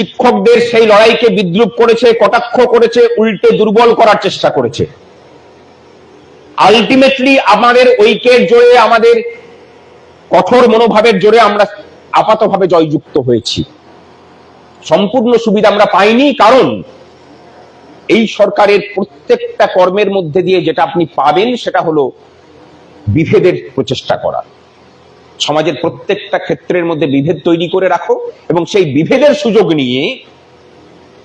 শিক্ষকদের সেই লড়াইকে বিদ্রুপ করেছে, কটাক্ষ করেছে, উল্টে দুর্বল করার চেষ্টা করেছে। আলটিমেটলি আমাদের ঐক্যের জোরে, আমাদের কঠোর মনোভাবের জোরে আমরা আপাতভাবে জয়যুক্ত হয়েছি। সম্পূর্ণ সুবিধা আমরা পাইনি, কারণ এই সরকারের প্রত্যেকটা কর্মের মধ্যে দিয়ে যেটা আপনি পাবেন, সেটা হলো বিভেদের প্রচেষ্টা করা। সমাজের প্রত্যেকটা ক্ষেত্রের মধ্যে বিভেদ তৈরি করে রাখো এবং সেই বিভেদের সুযোগ নিয়ে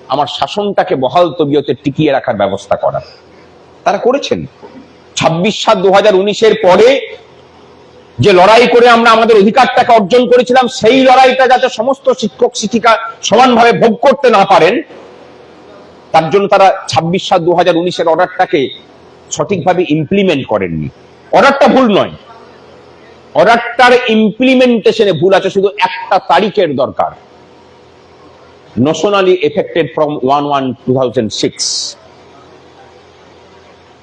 আমার শাসনটাকে বহাল তবিয়তে টিকিয়ে রাখার ব্যবস্থা করা। তারা করেছেন। ছাব্বিশ সাত দু হাজার পরে যে লড়াই করে আমরা আমাদের অধিকারটাকে অর্জন করেছিলাম, সেই লড়াইটা যাতে সমস্ত শিক্ষক, শিক্ষিকা সমানভাবে ভোগ করতে না পারেন, তার জন্য তারা ছাব্বিশ সাত দু হাজার উনিশের অর্ডারটাকে সঠিকভাবে ইমপ্লিমেন্ট করেননি। অর্ডারটা ভুল নয়। অর্ডারটার ইমপ্লিমেন্টেশনে ভুল আছে, শুধু একটা তারিখের দরকার। Nationally effected from one one two thousand six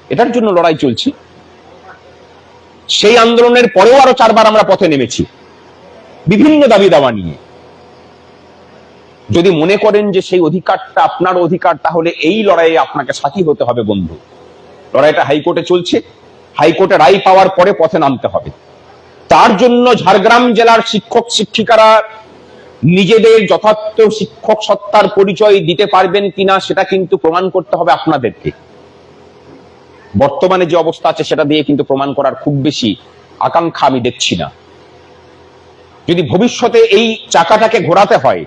এটার জন্য লড়াই চলছে। সেই আন্দোলনের পরেও আরও চারবার আমরা পথে নেমেছি। বিভিন্ন দাবি দাওয়া নিয়ে। যদি মনে করেন যে সেই অধিকারটা আপনার অধিকার, তাহলে এই লড়াইয়ে আপনাকে সাথী হতে হবে বন্ধু। লড়াইটা হাইকোর্টে চলছে। হাইকোর্টে রায় পাওয়ার পরে পথে নামতে হবে। তার জন্য ঝাড়গ্রাম জেলার শিক্ষক শিক্ষিকারা নিজেদের যথার্থ শিক্ষক সত্তার পরিচয় দিতে পারবেন কিনা সেটা কিন্তু প্রমাণ করতে হবে আপনাদেরকে। বর্তমানে যে অবস্থা আছে সেটা দিয়ে কিন্তু প্রমাণ করার খুব বেশি আকাঙ্ক্ষা আমি দেখছি না। যদি ভবিষ্যতে এই চাকাটাকে ঘোরাতে হয়,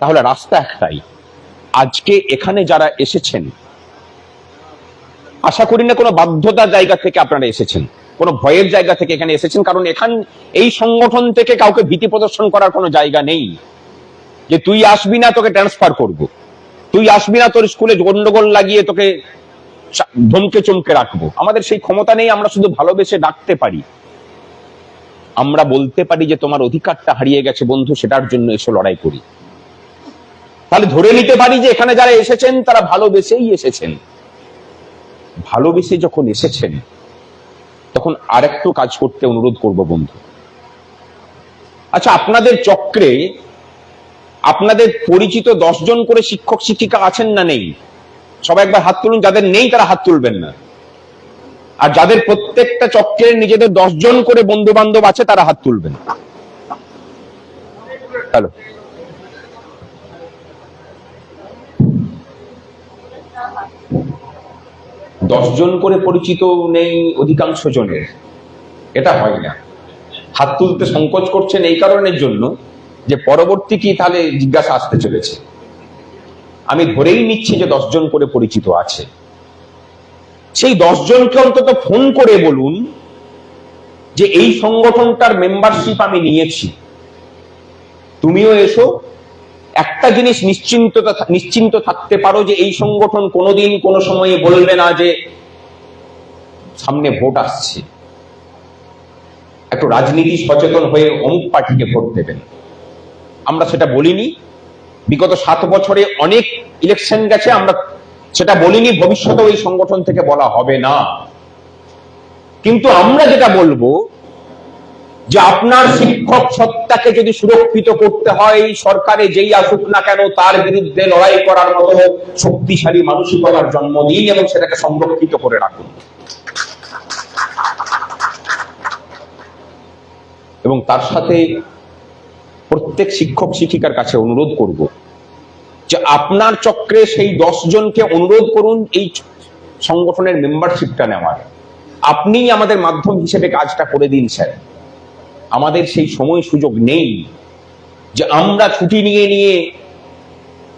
তাহলে রাস্তা একটাই। আজকে এখানে যারা এসেছেন, আশা করি না কোনো বাধ্যতার জায়গা থেকে আপনারা এসেছেন। কোনো ভয়ের জায়গা থেকে এখানে এসেছেন, কারণ এখান এই সংগঠন থেকে কাউকে ভীতি প্রদর্শন করার কোনো জায়গা নেই। যে তুই আসবি না, তোকে ট্রান্সফার করব। তুই আসবি না, তোর স্কুলে গন্ডগোল লাগিয়ে তোকে ধমকে চমকে রাখব। আমাদের সেই ক্ষমতা নেই, আমরা শুধু ভালোবেসে ডাকতে পারি। আমরা বলতে পারি যে তোমার অধিকারটা হারিয়ে গেছে বন্ধু, সেটার জন্য এসে লড়াই করি। তাহলে ধরে নিতে পারি যে এখানে যারা এসেছেন, তারা ভালোবেসেই এসেছেন। ভালোবেসে যখন এসেছেন তখন আরেকটু কাজ করতে অনুরোধ করব, বন্ধু। আচ্ছা আপনাদের চক্রে আপনাদের পরিচিত জন করে শিক্ষক, শিক্ষিকা আছেন না নেই? সবাই একবার হাত তুলুন, যাদের নেই তারা হাত তুলবেন না। আর যাদের প্রত্যেকটা চক্রের নিজেদের জন করে বন্ধু বান্ধব আছে, তারা হাত তুলবেন হ্যালো জন করে পরিচিত নেই অধিকাংশ জনের এটা হয় না। হাত তুলতে সংকোচ করছেন এই কারণের জন্য যে পরবর্তী কি তাহলে জিজ্ঞাসা আসতে চলেছে। আমি ধরেই নিচ্ছি যে জন করে পরিচিত আছে। সেই জনকে অন্তত ফোন করে বলুন যে এই সংগঠনটার মেম্বারশিপ আমি নিয়েছি। তুমিও এসো একটা জিনিস নিশ্চিন্ত নিশ্চিন্ত থাকতে পারো যে এই সংগঠন কোনোদিন কোনো সময়ে বলবে না যে সামনে ভোট আসছে। একটু রাজনীতি সচেতন হয়ে অমুক পার্টিকে ভোট দেবেন। আমরা সেটা বলিনি। বিগত সাত বছরে অনেক ইলেকশন গেছে, আমরা সেটা বলিনি ভবিষ্যতে ওই সংগঠন থেকে বলা হবে না। কিন্তু আমরা যেটা বলব যে আপনার শিক্ষক সত্তাকে যদি সুরক্ষিত করতে হয়, সরকারে যেই আসুক না কেন, তার বিরুদ্ধে লড়াই করার মতো শক্তিশালী মানসিকতার জন্ম দিন এবং সেটাকে সংরক্ষিত করে রাখুন। এবং তার সাথে প্রত্যেক শিক্ষক শিক্ষিকার কাছে অনুরোধ করব যে আপনার চক্রে সেই দশ জনকে অনুরোধ করুন, এই সংগঠনের মেম্বারশিপটা নেওয়ার। আপনি আমাদের মাধ্যম হিসেবে কাজটা করে দিন, স্যার। আমাদের সেই সময় সুযোগ নেই যে আমরা ছুটি নিয়ে নিয়ে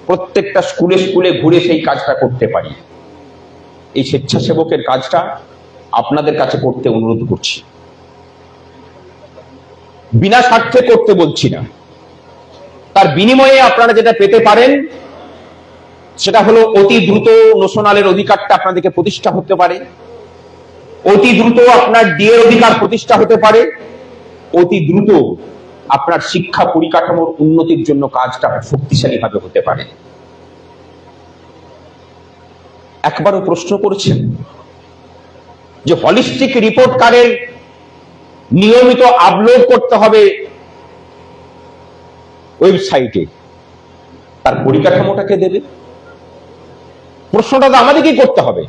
প্রত্যেকটা স্কুলে স্কুলে ঘুরে সেই কাজটা করতে পারি। এই স্বেচ্ছাসেবকের কাজটা আপনাদের কাছে করতে অনুরোধ করছি। বিনা স্বার্থে করতে বলছি না। তার বিনিময়ে আপনারা যেটা পেতে পারেন, সেটা হলো অতি দ্রুত নোশনালের অধিকারটা আপনাদেরকে প্রতিষ্ঠা হতে পারে। অতি দ্রুত আপনার ডিএর অধিকার প্রতিষ্ঠা হতে পারে। অতি দ্রুত আপনার শিক্ষা পরিকাঠামোর উন্নতির জন্য কাজটা শক্তিশালী ভাবে হতে পারে। একবারও প্রশ্ন করেছেন যে হলিস্টিক রিপোর্ট কার্ডের নিয়মিত আপলোড করতে হবে ওয়েবসাইটে তার পরিকাঠামোটাকে দেবে? প্রশ্নটা তো আমাদেরকেই করতে হবে।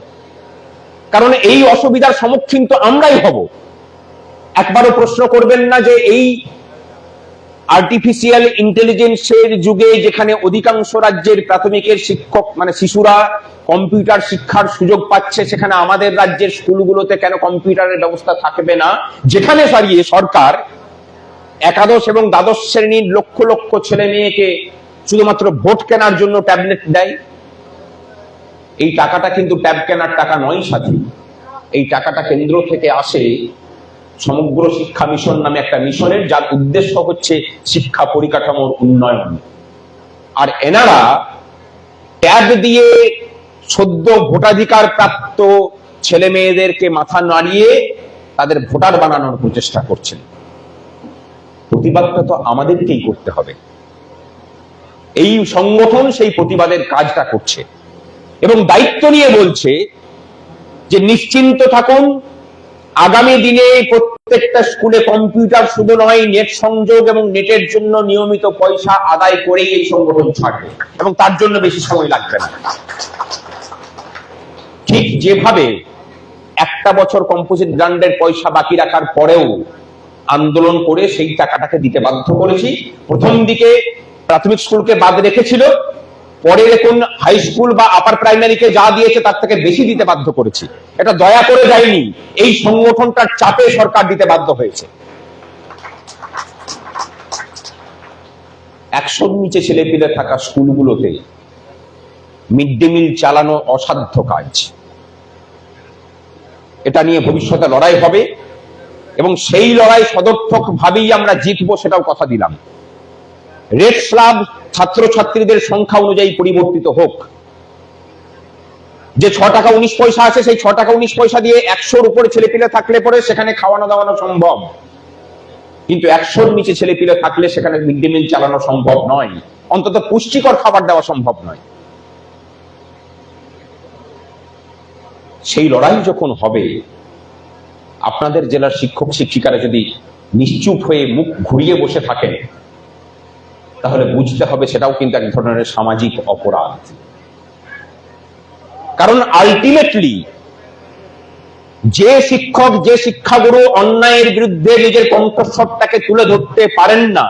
কারণ এই অসুবিধার সম্মুখীন তো আমরাই হব। একবারও প্রশ্ন করবেন না যে এই আর্টিফিশিয়াল ইন্টেলিজেন্সের যুগে যেখানে অধিকাংশ রাজ্যের প্রাথমিকের শিক্ষক মানে শিশুরা কম্পিউটার শিক্ষার সুযোগ পাচ্ছে, সেখানে আমাদের রাজ্যের স্কুলগুলোতে কেন কম্পিউটারের ব্যবস্থা থাকবে না? যেখানে সারিয়ে সরকার একাদশ এবং দ্বাদশ শ্রেণির লক্ষ লক্ষ ছেলে মেয়েকে শুধুমাত্র ভোট কেনার জন্য ট্যাবলেট দেয়? এই টাকাটা কিন্তু ট্যাব কেনার টাকা নয় সাথী এই টাকাটা কেন্দ্র থেকে আসে সমগ্র শিক্ষা মিশন নামে একটা মিশনের, যার উদ্দেশ্য হচ্ছে শিক্ষা পরিকাঠামোর উন্নয়ন। আর এনারা ট্যাব দিয়ে সদ্য ভোটাধিকার প্রাপ্ত ছেলে মেয়েদেরকে মাথা নাড়িয়ে তাদের ভোটার বানানোর প্রচেষ্টা করছেন। প্রতিবাদটা তো আমাদেরকেই করতে হবে। এই সংগঠন সেই প্রতিবাদের কাজটা করছে। এবং দায়িত্ব নিয়ে বলছে যে নিশ্চিন্ত থাকুন আগামী দিনে প্রত্যেকটা স্কুলে কম্পিউটার শুধু নয়, নেট সংযোগ এবং নেটের জন্য নিয়মিত পয়সা আদায় করেই এই সংগঠন ছাড়বে এবং তার জন্য বেশি সময় লাগবে না। ঠিক যেভাবে একটা বছর কম্পোজিট গ্রান্ডের পয়সা বাকি রাখার পরেও আন্দোলন করে সেই টাকাটাকে দিতে বাধ্য করেছি, প্রথম দিকে প্রাথমিক স্কুলকে বাদ রেখেছিল পরে দেখুন হাই স্কুল বা আপার প্রাইমারিকে যা দিয়েছে তার থেকে বেশি দিতে বাধ্য করেছি। এটা দয়া করে যায়নি, এই সংগঠনটার চাপে সরকার দিতে বাধ্য হয়েছে। একশোর নিচে ছেলেপিলে থাকা স্কুলগুলোতে মিড ডে মিল চালানো অসাধ্য কাজ। এটা নিয়ে ভবিষ্যতে লড়াই হবে এবং সেই লড়াই সদর্থক ভাবেই আমরা জিতবো সেটাও কথা দিলাম। রেড স্লাব ছাত্রছাত্রীদের সংখ্যা অনুযায়ী পরিবর্তিত হোক। যে ছ টাকা উনিশ পয়সা আছে, সেই ছ টাকা উনিশ পয়সা দিয়ে একশোর উপরে ছেলেপিলে থাকলে পরে সেখানে খাওয়ানো দাওয়ানো সম্ভব। কিন্তু একশোর নিচে ছেলেপিলে থাকলে সেখানে মিড ডে মিল চালানো সম্ভব নয়। অন্তত পুষ্টিকর খাবার দেওয়া সম্ভব নয়। সেই লড়াই যখন হবে, আপনাদের জেলার শিক্ষক শিক্ষিকারা যদি নিশ্চুপ হয়ে মুখ ঘুরিয়ে বসে থাকেন তাহলে বুঝতে হবে সেটাও কিন্তু এক ধরনের সামাজিক অপরাধ। কারণ আলটিমেটলি যে শিক্ষক, যে শিক্ষাগুরু অন্যায়ের বিরুদ্ধে নিজের কণ্ঠস্বরটাকে তুলে ধরতে পারেন না,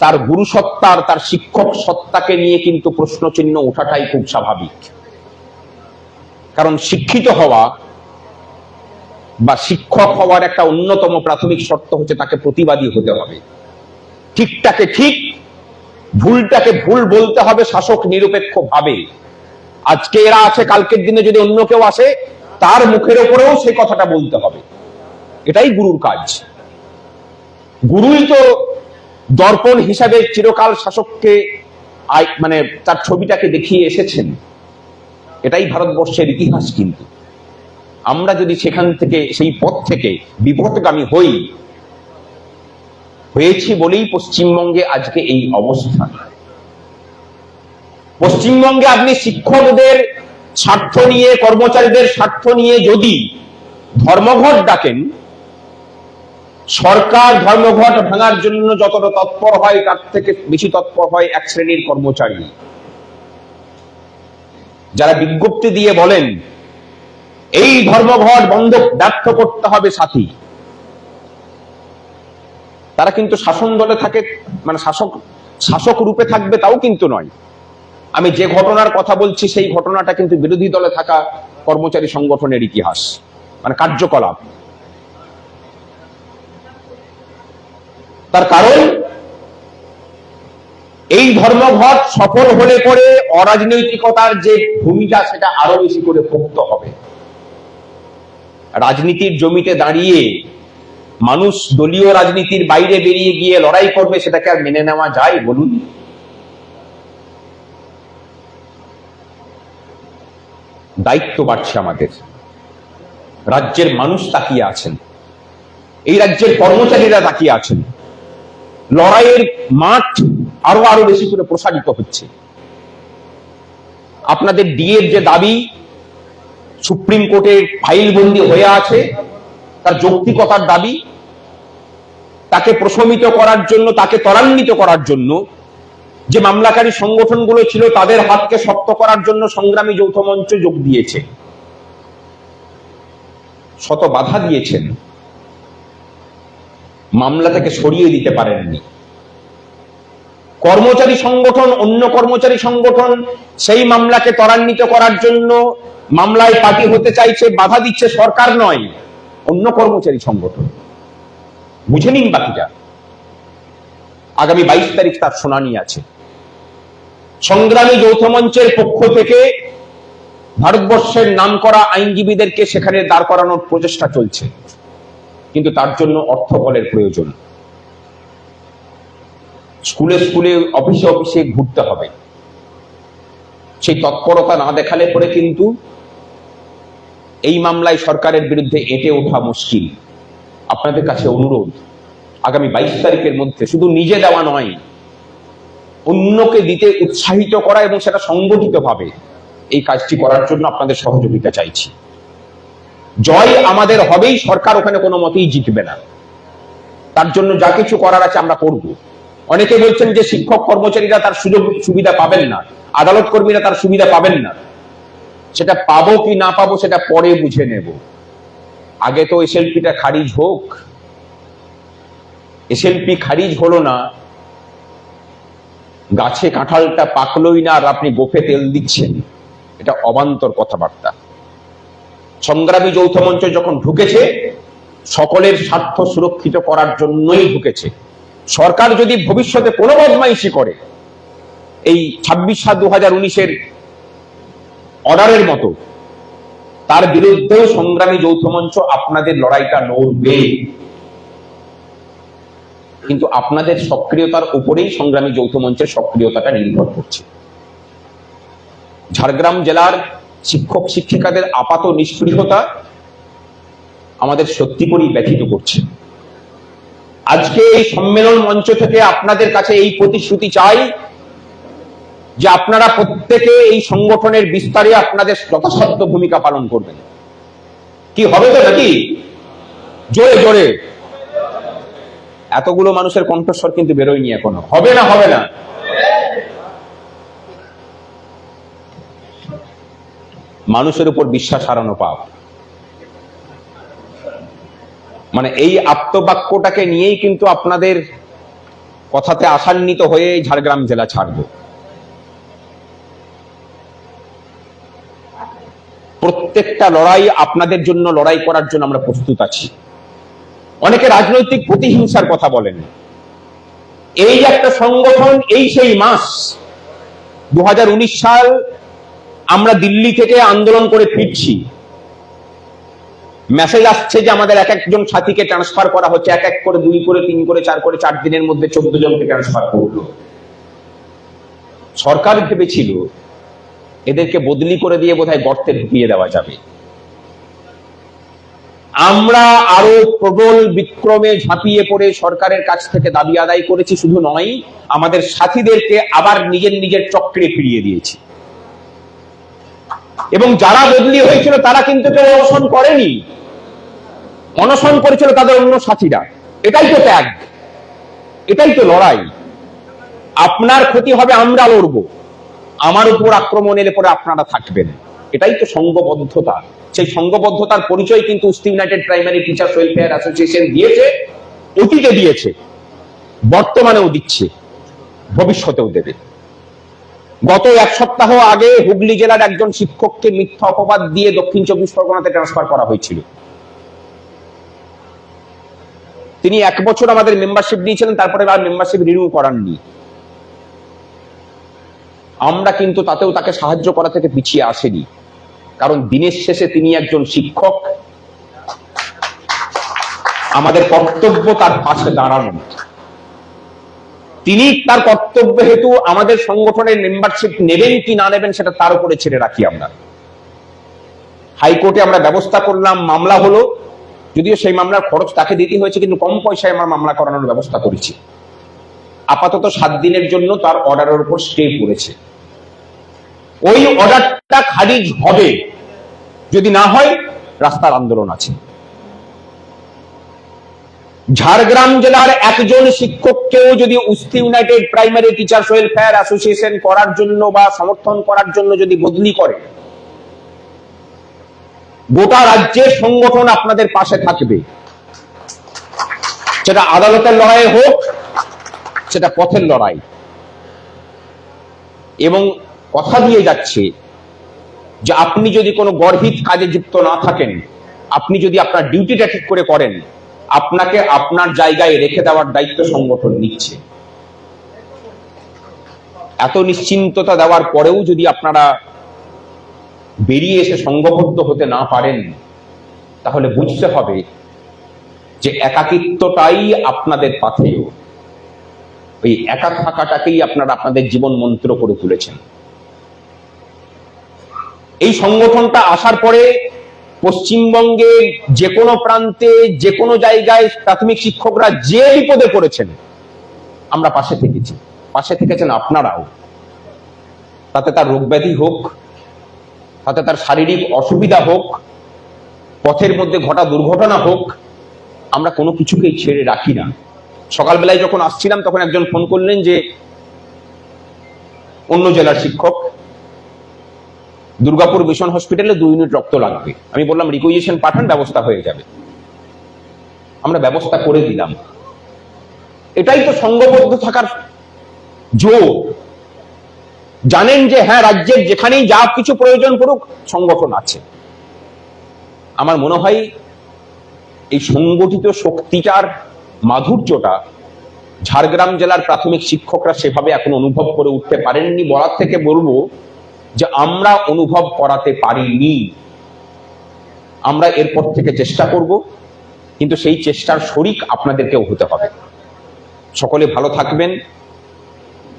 তার গুরু সত্তার তার শিক্ষক সত্তাকে নিয়ে কিন্তু প্রশ্নচিহ্ন ওঠাটাই খুব স্বাভাবিক। কারণ শিক্ষিত হওয়া বা শিক্ষক হওয়ার একটা অন্যতম প্রাথমিক শর্ত হচ্ছে তাকে প্রতিবাদী হতে হবে। ঠিকটাকে ঠিক, ভুলটাকে ভুল বলতে হবে শাসক নিরপেক্ষ ভাবে আজকে এরা আছে, কালকের দিনে যদি অন্য কেউ আসে, তার মুখের ওপরেও সেই কথাটা বলতে হবে। এটাই গুরুর কাজ। গুরুই তো দর্পণ হিসাবে চিরকাল শাসককে মানে তার ছবিটাকে দেখিয়ে এসেছেন। এটাই ভারতবর্ষের ইতিহাস কিন্তু। আমরা যদি সেখান থেকে, সেই পথ থেকে বিপদগামী হই হয়েছি বলেই পশ্চিমবঙ্গে আজকে এই অবস্থান। পশ্চিমবঙ্গে আপনি শিক্ষকদের স্বার্থ নিয়ে, কর্মচারীদের স্বার্থ নিয়ে যদি ধর্মঘট ডাকেন, সরকার ধর্মঘট ভাঙার জন্য যতটা তৎপর হয়, তার থেকে বেশি তৎপর হয় এক শ্রেণির কর্মচারী। যারা বিজ্ঞপ্তি দিয়ে বলেন, এই ধর্মঘট বন্ধ, ব্যর্থ করতে হবে সাথী। তারা কিন্তু শাসন দলে থাকে মানে শাসক শাসক রূপে থাকবে তাও কিন্তু নয়। আমি যে ঘটনার কথা বলছি, সেই ঘটনাটা কিন্তু বিরোধী দলে থাকা কর্মচারী সংগঠনের ইতিহাস মানে কার্যকলাপ। তার কারণ, এই ধর্মঘট সফল হলে পরে অরাজনৈতিকতার যে ভূমিকা, সেটা আরও বেশি করে পোক্ত হবে। রাজনীতির জমিতে দাঁড়িয়ে মানুষ দলীয় রাজনীতির বাইরে বেরিয়ে গিয়ে লড়াই করবে, সেটাকে আর মেনে নেওয়া যায়? বলুন। দায়িত্ব বাড়ছে আমাদের। রাজ্যের মানুষ তাকিয়ে আছেন। এই রাজ্যের কর্মচারীরা তাকিয়ে আছেন। লড়াইয়ের মাঠ আরও আরও বেশি করে প্রসারিত হচ্ছে। আপনাদের ডিএর যে দাবি, সুপ্রিম কোর্টের ফাইল বন্দি হয়ে আছে তার যৌক্তিকতার দাবি, তাকে প্রশমিত করার জন্য, তাকে ত্বরান্বিত করার জন্য, যে মামলাকারী সংগঠনগুলো ছিল তাদের হাতকে শক্ত করার জন্য সংগ্রামী যৌথ মঞ্চ যোগ দিয়েছে। শত বাধা দিয়েছেন। মামলা থেকে সরিয়ে দিতে পারেননি। কর্মচারী সংগঠন, অন্য কর্মচারী সংগঠন সেই মামলাকে ত্বরান্বিত করার জন্য মামলায় পার্টি হতে চাইছে, বাধা দিচ্ছে সরকার নয়। অন্য কর্মচারী সংগঠন। বুঝে নিন বাকিটা। আগামী বাইশ তারিখ তার শুনানি আছে। সংগ্রামী যৌথ মঞ্চের পক্ষ থেকে ভারতবর্ষের নামকরা আইনজীবীদেরকে সেখানে দাঁড় করানোর প্রচেষ্টা চলছে। কিন্তু তার জন্য অর্থ বলের প্রয়োজন। স্কুলে স্কুলে, অফিসে অফিসে ঘুরতে হবে। সেই তৎপরতা না দেখালে পরে কিন্তু এই মামলায় সরকারের বিরুদ্ধে এঁটে ওঠা মুশকিল। আপনাদের কাছে অনুরোধ, আগামী বাইশ তারিখের মধ্যে শুধু নিজে দেওয়া নয়, অন্যকে দিতে উৎসাহিত করা এবং সেটা সংগঠিত ভাবে এই কাজটি করার জন্য আপনাদের সহযোগিতা চাইছি। জয় আমাদের হবেই, সরকার ওখানে কোনো মতেই জিতবে না। তার জন্য যা কিছু করার আছে আমরা করব। অনেকে বলছেন যে শিক্ষক কর্মচারীরা তার সুযোগ সুবিধা পাবেন না, আদালত কর্মীরা তার সুবিধা পাবেন না। সেটা পাবো কি না পাবো সেটা পরে বুঝে নেব। আগে তো এসএলপিটা খারিজ হোক। এসএলপি খারিজ হলো না। গাছে কাঁঠালটা পাকলোই না আর আপনি গোফে তেল দিচ্ছেন। এটা অবান্তর কথাবার্তা। সংগ্রামী যৌথ মঞ্চ যখন ঢুকেছে, সকলের স্বার্থ সুরক্ষিত করার জন্যই ঢুকেছে। সরকার যদি ভবিষ্যতে কোনো বদমাইশি করে, এই ছাব্বিশ সাত দু হাজার উনিশের অর্ডারের মতো। তার বিরুদ্ধেও সংগ্রামী যৌথ মঞ্চ আপনাদের লড়াইটা লড়বে কিন্তু আপনাদের সক্রিয়তার উপরেই সংগ্রামী যৌথ মঞ্চের সক্রিয়তাটা নির্ভর করছে। ঝাড়গ্রাম জেলার শিক্ষক, শিক্ষিকাদের আপাত নিষ্ক্রিয়তা আমাদের সত্যি করেই ব্যথিত করছে। আজকে এই সম্মেলন মঞ্চ থেকে আপনাদের কাছে এই প্রতিশ্রুতি চাই যে আপনারা প্রত্যেকে এই সংগঠনের বিস্তারে আপনাদের যথাসাধ্য ভূমিকা পালন করবেন। কি হবে তো নাকি? জোরে জোরে। এতগুলো মানুষের কণ্ঠস্বর কিন্তু বেরোয়নি এখনও। হবে না হবে না। মানুষের উপর বিশ্বাস হারানো পাপ। মানে এই আত্মবাক্যটাকে নিয়েই কিন্তু আপনাদের কথাতে আশান্বিত হয়ে ঝাড়গ্রাম জেলা ছাড়বো। প্রত্যেকটা লড়াই আপনাদের জন্য লড়াই করার জন্য আমরা প্রস্তুত আছি। অনেকে রাজনৈতিক প্রতিহিংসার কথা বলেন। এই একটা সংগঠন, এই সেই মাস দু সাল আমরা দিল্লি থেকে আন্দোলন করে ফিরছি। মেসেজ আসছে যে আমাদের এক একজন সাথীকে ট্রান্সফার করা হচ্ছে। এক এক করে দুই করে, তিন করে, চার করে, চার দিনের মধ্যে চোদ্দ জনকে ট্রান্সফার করল। সরকার ভেবেছিল এদেরকে বদলি করে দিয়ে বোধহয় গর্তে ঢুকিয়ে দেওয়া যাবে। আমরা আরও প্রবল বিক্রমে ঝাঁপিয়ে পড়ে সরকারের কাছ থেকে দাবি আদায় করেছি, শুধু নয়, আমাদের সাথীদেরকে আবার নিজের নিজের চক্রে ফিরিয়ে দিয়েছি। এবং যারা বদলি হয়েছিল, তারা কিন্তু কেউ অনশন করেনি। অনশন করেছিল তাদের অন্য সাথীরা। এটাই তো ত্যাগ। এটাই তো লড়াই। আপনার ক্ষতি হবে, আমরা লড়বো। আমার উপর আক্রমণ এলে পরে আপনারা থাকবেন। এটাই তো সংঘবদ্ধতা সেই সংঘবদ্ধতার পরিচয় কিন্তু United primary teachers welfare association দিয়েছে, অতীতে দিয়েছে, বর্তমানেও দিচ্ছে, ভবিষ্যতেও দেবে। গত এক সপ্তাহ আগে হুগলি জেলার একজন শিক্ষককে মিথ্যা অপবাদ দিয়ে দক্ষিণ চব্বিশ পরগনাতে ট্রান্সফার করা হয়েছিল। তিনি এক বছর আমাদের মেম্বারশিপ নিয়েছিলেন তারপরে আর মেম্বারশিপ রিনিউ করাননি। আমরা কিন্তু তাতেও তাকে সাহায্য করা থেকে পিছিয়ে আসেনি। কারণ দিনের শেষে তিনি একজন শিক্ষক। আমাদের কর্তব্য তার পাশে দাঁড়ানো। তিনি তার কর্তব্য হেতু আমাদের সংগঠনের মেম্বারশিপ নেবেন কি না নেবেন সেটা তার উপরে ছেড়ে রাখি আমরা। হাইকোর্টে আমরা ব্যবস্থা করলাম, মামলা হলো। যদিও সেই মামলার খরচ তাকে দিতে হয়েছে, কিন্তু কম পয়সায় আমরা মামলা করানোর ব্যবস্থা করেছি। আপাতত সাত দিনের জন্য তার অর্ডারের উপর স্টে পড়েছে। ওই অর্ডারটা খারিজ হবে। যদি না হয়, রাস্তার আন্দোলন আছে। ঝাড়গ্রাম জেলার একজন শিক্ষককেও যদি উস্তি United primary teachers welfare association করার জন্য বা সমর্থন করার জন্য যদি বদলি করে, গোটা রাজ্যের সংগঠন আপনাদের পাশে থাকবে। সেটা আদালতের লড়াই হোক সেটা পথের লড়াই। এবং কথা দিয়ে যাচ্ছে যে আপনি যদি কোনো গর্হিত কাজে যুক্ত না থাকেন, আপনি যদি আপনার ডিউটিটা ঠিক করে করেন, আপনাকে আপনার জায়গায় রেখে দেওয়ার দায়িত্ব সংগঠন নিচ্ছে। এত নিশ্চিন্ততা দেওয়ার পরেও যদি আপনারা বেরিয়ে এসে সংঘবদ্ধ হতে না পারেন, তাহলে বুঝতে হবে যে একাকিত্বটাই আপনাদের পাথেয়। ওই একা থাকাটাকেই আপনারা আপনাদের জীবন মন্ত্র করে তুলেছেন। এই সংগঠনটা আসার পরে পশ্চিমবঙ্গের যে কোনো প্রান্তে যে কোনো জায়গায় প্রাথমিক শিক্ষকরা যে বিপদে পড়েছেন, আমরা পাশে থেকেছি। পাশে থেকেছেন আপনারাও। তাতে তার রোগ ব্যাধি হোক, তাতে তার শারীরিক অসুবিধা হোক, পথের মধ্যে ঘটা দুর্ঘটনা হোক, আমরা কোনো কিছুকেই ছেড়ে রাখি না। সকালবেলায় যখন আসছিলাম, তখন একজন ফোন করলেন যে, অন্য জেলার শিক্ষক, দুর্গাপুর মিশন হসপিটালে দুই ইউনিট রক্ত লাগবে। আমি বললাম রিকুইজিশন পাঠান, ব্যবস্থা হয়ে যাবে। আমরা ব্যবস্থা করে দিলাম। এটাই তো সংঘবদ্ধ থাকার জোর জানেন যে হ্যাঁ রাজ্যের যেখানেই যা কিছু প্রয়োজন পড়ুক, সংগঠন আছে। আমার মনে হয়, এই সংগঠিত শক্তিটার মাধুর্যটা ঝাড়গ্রাম জেলার প্রাথমিক শিক্ষকরা সেভাবে এখন অনুভব করে উঠতে পারেননি। বলার থেকে বলব যে আমরা অনুভব করাতে পারিনি। আমরা এরপর থেকে চেষ্টা করব, কিন্তু সেই চেষ্টার শরিক আপনাদেরকেও হতে হবে। সকলে ভালো থাকবেন।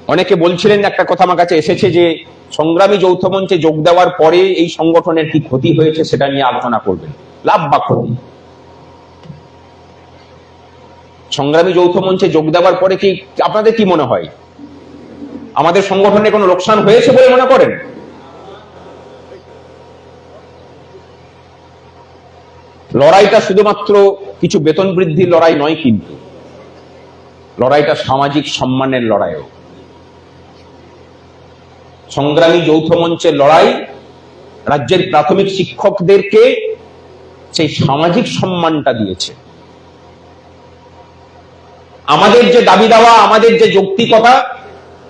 অনেকে বলছিলেন একটা কথা আমার কাছে এসেছে যে সংগ্রামী যৌথ মঞ্চে যোগ দেওয়ার পরে এই সংগঠনের কি ক্ষতি হয়েছে সেটা নিয়ে আলোচনা করবেন। লাভ বা ক্ষতি সংগ্রামী যৌথ মঞ্চে যোগ দেওয়ার পরে কি আপনাদের কি মনে হয়? আমাদের সংগঠনে কোনো লোকসান হয়েছে বলে মনে করেন? লড়াইটা শুধুমাত্র কিছু বেতন বৃদ্ধির লড়াই নয় কিন্তু, লড়াইটা সামাজিক সম্মানের লড়াইও। সংগ্রামী যৌথ মঞ্চের লড়াই রাজ্যের প্রাথমিক শিক্ষকদেরকে সেই সামাজিক সম্মানটা দিয়েছে। আমাদের যে দাবি দেওয়া, আমাদের যে যৌক্তিকতা,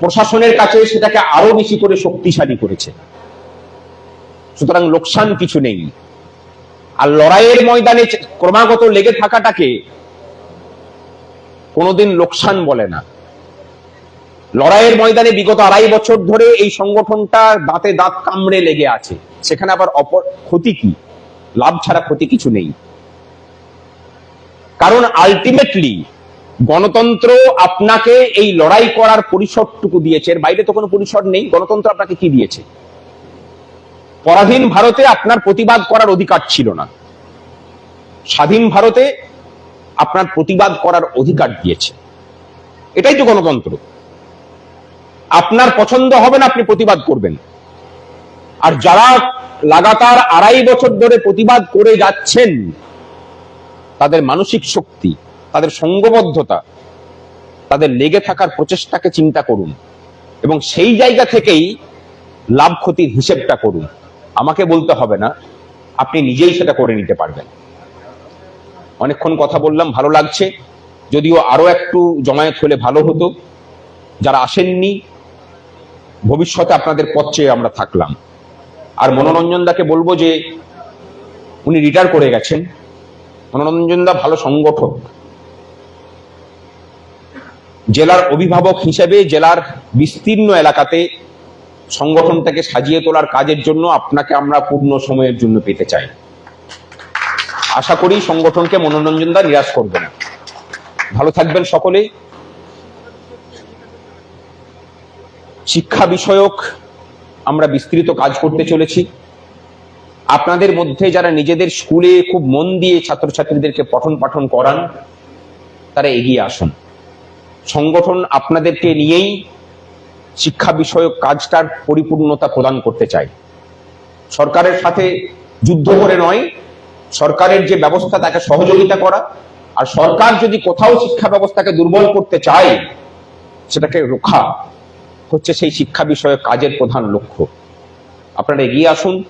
প্রশাসনের কাছে সেটাকে আরও বেশি করে শক্তিশালী করেছে। সুতরাং লোকসান কিছু নেই। আর লড়াইয়ের ময়দানে ক্রমাগত লেগে থাকাটাকে কোনোদিন লোকসান বলে না। লড়াইয়ের ময়দানে বিগত আড়াই বছর ধরে এই সংগঠনটা দাঁতে দাঁত কামড়ে লেগে আছে। সেখানে আবার অপর ক্ষতি কি? লাভ ছাড়া ক্ষতি কিছু নেই। কারণ আলটিমেটলি গণতন্ত্র আপনাকে এই লড়াই করার পরিসরটুকু দিয়েছে। বাইরে তো কোনো পরিসর নেই। গণতন্ত্র আপনাকে কি দিয়েছে? পরাধীন ভারতে আপনার প্রতিবাদ করার অধিকার ছিল না। স্বাধীন ভারতে আপনার প্রতিবাদ করার অধিকার দিয়েছে। এটাই তো গণতন্ত্র। আপনার পছন্দ হবে না আপনি প্রতিবাদ করবেন। আর যারা লাগাতার আড়াই বছর ধরে প্রতিবাদ করে যাচ্ছেন, তাদের মানসিক শক্তি তাদের সঙ্গবদ্ধতা, তাদের লেগে থাকার প্রচেষ্টাকে চিন্তা করুন এবং সেই জায়গা থেকেই লাভ ক্ষতির হিসেবটা করুন। আমাকে বলতে হবে না, আপনি নিজেই সেটা করে নিতে পারবেন। অনেকক্ষণ কথা বললাম, ভালো লাগছে। যদিও আরও একটু জমায়েত হলে ভালো হতো। যারা আসেননি, ভবিষ্যতে আপনাদের পথ আমরা থাকলাম। আর মনোরঞ্জন দাকে বলব যে, উনি রিটায়ার করে গেছেন। মনোরঞ্জন দা ভালো সংগঠক। জেলার অভিভাবক হিসেবে জেলার বিস্তীর্ণ এলাকাতে সংগঠনটাকে সাজিয়ে তোলার কাজের জন্য আপনাকে আমরা পূর্ণ সময়ের জন্য পেতে চাই। আশা করি সংগঠনকে মনোরঞ্জন দা নিরাশ করবে না। ভালো থাকবেন সকলে। শিক্ষা বিষয়ক আমরা বিস্তৃত কাজ করতে চলেছি। আপনাদের মধ্যে যারা নিজেদের স্কুলে খুব মন দিয়ে ছাত্রছাত্রীদেরকে পঠন পাঠন করান, তারা এগিয়ে আসুন। সংগঠন আপনাদেরকে নিয়েই শিক্ষা বিষয়ক কাজটার পরিপূর্ণতা প্রদান করতে চাই। সরকারের সাথে যুদ্ধ করে নয়, সরকারের যে ব্যবস্থা তাকে সহযোগিতা করা, আর সরকার যদি কোথাও শিক্ষা ব্যবস্থাকে দুর্বল করতে চায়, সেটাকে রক্ষা হচ্ছে সেই শিক্ষা বিষয়ে কাজের প্রধান লক্ষ্য। আপনারা এগিয়ে আসুন,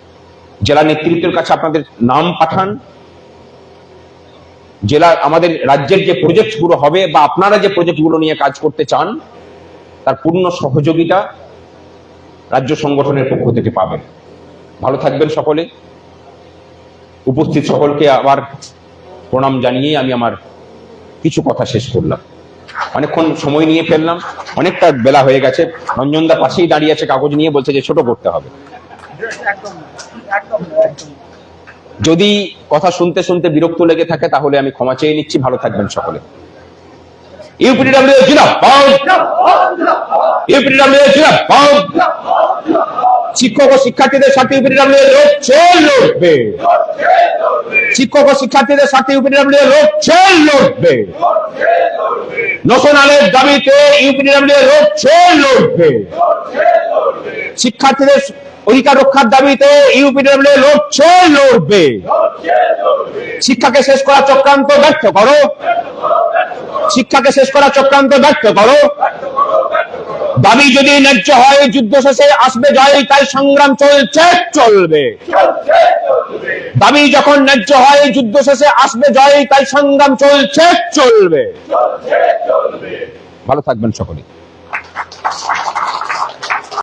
জেলা নেতৃত্বের কাছে আপনাদের নাম পাঠান জেলা, আমাদের রাজ্যের যে প্রজেক্টগুলো হবে বা আপনারা যে প্রজেক্টগুলো নিয়ে কাজ করতে চান, তার পূর্ণ সহযোগিতা রাজ্য সংগঠনের পক্ষ থেকে পাবেন। ভালো থাকবেন সকলে। উপস্থিত সকলকে আবার প্রণাম জানিয়ে আমি আমার কিছু কথা শেষ করলাম। অনেকক্ষণ সময় নিয়ে ফেললাম, অনেকটা বেলা হয়ে গেছে। রঞ্জনদা পাশেই দাঁড়িয়ে আছে, কাগজ নিয়ে বলছে যে ছোট করতে হবে। একদম একদম। যদি কথা শুনতে শুনতে বিরক্ত লেগে থাকে, তাহলে আমি ক্ষমা চেয়ে নিচ্ছি। ভালো থাকবেন সকলে। শিক্ষক ও শিক্ষার্থীদের সাথে লড়বে। শিক্ষক ও শিক্ষার্থীদের সাথে ইউপিডিডব্লিউ লড়বে। নোশনালের দাবিতে ইউপিডিডব্লিউ লড়বে। শিক্ষার্থীদের অধিকার রক্ষার দাবিতে ইউপিডব্লিউ লড়ছে, লড়বে। শিক্ষাকে শেষ করা চক্রান্ত ব্যর্থ করো। শিক্ষাকে শেষ করা চক্রান্ত ব্যর্থ করো। দাবি যদি ন্যায্য হয়, যুদ্ধ শেষে আসবে জয়, তাই সংগ্রাম চলছে, চলবে। দাবি যখন ন্যায্য হয়, যুদ্ধ শেষে আসবে জয়, তাই সংগ্রাম চলছে, চলবে। ভালো থাকবেন সকলে।